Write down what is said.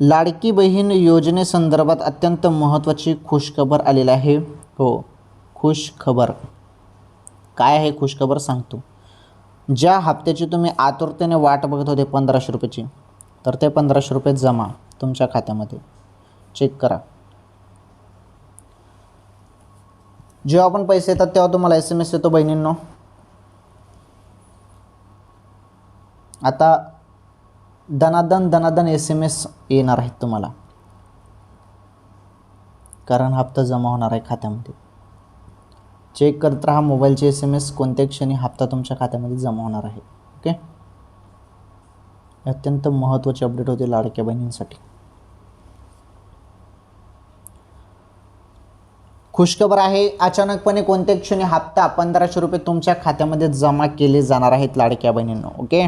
लाडकी बहीण योजनेसंदर्भात अत्यंत महत्त्वाची खुशखबर आलेली आहे. हो खुशखबर. काय आहे खुशखबर सांगतो. ज्या हप्त्याची तुम्ही आतुरतेने वाट बघत होते पंधराशे रुपयाची तर ते पंधराशे रुपये जमा तुमच्या खात्यामध्ये. चेक करा. जेव्हा आपण पैसे येतात तेव्हा तुम्हाला एस एम एस येतो बहिणींनो. आता दनादन दनादन एस एम एस येणार आहेत तुम्हाला. कारण हप्ता जमा होणार आहे खात्यामध्ये. चेक करत राहा मोबाईलचे एस एम एस कोणत्या क्षणी हप्ता तुमच्या खात्यामध्ये जमा होणार आहे. ओके अत्यंत महत्त्वाचे अपडेट होते लाडक्या बहिणींसाठी. खुशखबर आहे अचानकपणे कोणत्या क्षणी हप्ता पंधराशे रुपये तुमच्या खात्यामध्ये जमा केले जाणार आहेत लाडक्या बहिणींना. ओके